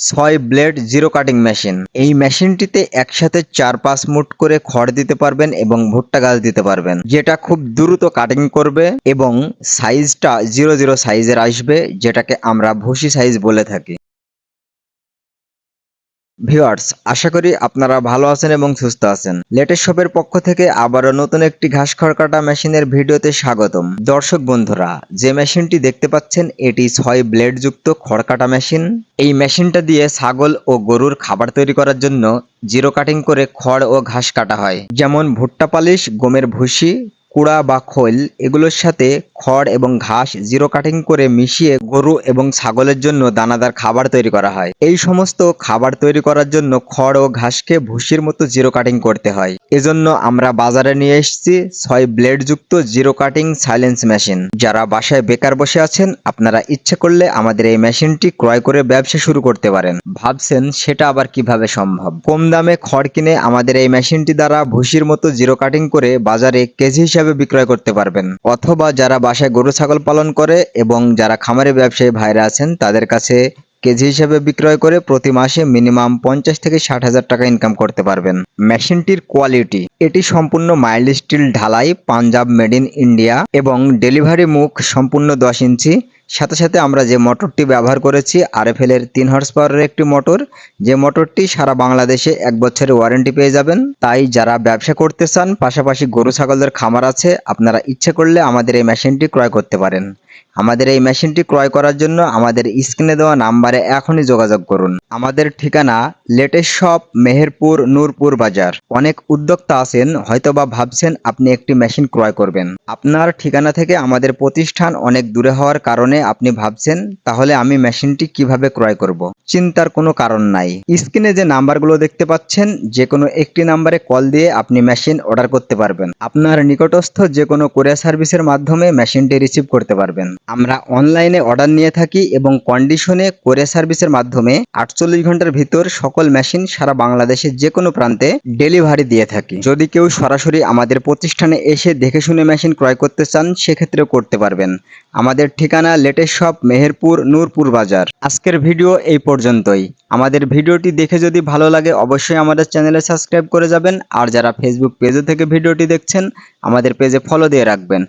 ছয় blade zero cutting machine. এই মেশিনটিতে একসাথে চার পাঁচ মুট করে খড় দিতে পারবেন এবং ভুট্টা গাছ দিতে পারবেন। যেটা খুব দ্রুত কাটিং করবে এবং সাইজটা জিরো জিরো সাইজের আসবে, যেটাকে আমরা ভুসি সাইজ বলে থাকি। ভিউয়ার্স, আশা করি আপনারা ভালো আছেন এবং সুস্থ আছেন। লেটেস্ট শপের পক্ষ থেকে আবারও নতুন একটি ঘাস খড় কাটা মেশিনের ভিডিওতে স্বাগতম। দর্শক বন্ধুরা, যে মেশিনটি দেখতে পাচ্ছেন, এটি ছয় ব্লেড যুক্ত খড় কাটা মেশিন। এই মেশিনটা দিয়ে ছাগল ও গরুর খাবার তৈরি করার জন্য জিরো কাটিং করে খড় ও ঘাস কাটা হয়। যেমন ভুট্টা পালিশ, গমের ভুসি কুড়া বা খোল, এগুলোর সাথে খড় এবং ঘাস জিরো কাটিং করে মিশিয়ে গরু এবং ছাগলের জন্য দানাদার খাবার তৈরি করা হয়। এই সমস্ত খাবার তৈরি করার জন্য খড় ও ঘাসকে ভুসির মতো জিরো কাটিং করতে হয়। এজন্য আমরা বাজারে নিয়ে এসেছি ছয় ব্লেড যুক্ত জিরো কাটিং সাইলেন্স মেশিন। যারা বাসায় বেকার বসে আছেন, আপনারা ইচ্ছে করলে আমাদের এই মেশিনটি ক্রয় করে ব্যবসা শুরু করতে পারেন। ভাবছেন সেটা আবার কীভাবে সম্ভব? কম দামে খড় কিনে আমাদের এই মেশিনটি দ্বারা ভুসির মতো জিরো কাটিং করে বাজারে কেজি হিসাবে বিক্রয় করতে পারবেন। অথবা যারা বাসায় গরু, ছাগল পালন করে এবং যারা খামারে ব্যবসায়ী ভাইরা আছেন, তাদের কাছে কেজি হিসেবে বিক্রয় করে প্রতি মাসে মিনিমাম পঞ্চাশ থেকে ষাট হাজার টাকা ইনকাম করতে পারবেন। মেশিনটির কোয়ালিটি এটি সম্পূর্ণ মাইল্ড স্টিল ঢালাই, পাঞ্জাব মেড ইন ইন্ডিয়া এবং ডেলিভারি মুখ সম্পূর্ণ দশ ইঞ্চি। সাথে সাথে আমরা যে মোটরটি ব্যবহার করেছি আরএফএল এর তিন হর্স পাওয়ারের একটি মোটর, যে মোটরটি সারা বাংলাদেশে এক বছরের ওয়ারেন্টি পেয়ে যাবেন। তাই যারা ব্যবসা করতে চান, পাশাপাশি গরু ছাগলের খামার আছে, আপনারা ইচ্ছে করলে আমাদের এই মেশিনটি ক্রয় করতে পারেন। আমাদের এই মেশিনটি ক্রয় করার জন্য আমাদের স্ক্রিনে দেওয়া নাম্বারে এখনই যোগাযোগ করুন। আমাদের ঠিকানা লেটেস্ট শপ মেহেরপুর, নূরপুর বাজার। অনেক উদ্যোক্তা আছেন, হয়তোবা ভাবছেন আপনি একটি মেশিন ক্রয় করবেন। আপনার ঠিকানা থেকে আমাদের প্রতিষ্ঠান অনেক দূরে হওয়ার কারণে আপনি ভাবছেন, তাহলে আমি মেশিনটি কীভাবে ক্রয় করব? চিন্তার কোনো কারণ নাই। স্ক্রিনে যে নাম্বারগুলো দেখতে পাচ্ছেন যে কোনো একটি নাম্বারে কল দিয়ে আপনি মেশিন অর্ডার করতে পারবেন। আপনার নিকটস্থ যে কোনো কোরিয়ার সার্ভিসের মাধ্যমে মেশিনটি রিসিভ করতে পারবেন। আমরা অনলাইনে অর্ডার নিয়ে থাকি এবং কন্ডিশনে কোরিয়ার সার্ভিসের মাধ্যমে আটচল্লিশ ঘণ্টার ভিতর সকল মেশিন সারা বাংলাদেশের যে কোনো প্রান্তে ডেলিভারি দিয়ে থাকি। যদি কেউ সরাসরি আমাদের প্রতিষ্ঠানে এসে দেখে শুনে মেশিন ক্রয় করতে চান, সেক্ষেত্রেও করতে পারবেন। আমাদের ঠিকানা লেটেস্ট শপ মেহেরপুর, নূরপুর বাজার। আজকের ভিডিও এই পর্যন্তই। আমাদের ভিডিওটি দেখে যদি ভালো লাগে, অবশ্যই আমাদের চ্যানেলে সাবস্ক্রাইব করে যাবেন। আর যারা ফেসবুক পেজে থেকে ভিডিওটি দেখছেন, আমাদের পেজে ফলো দিয়ে রাখবেন।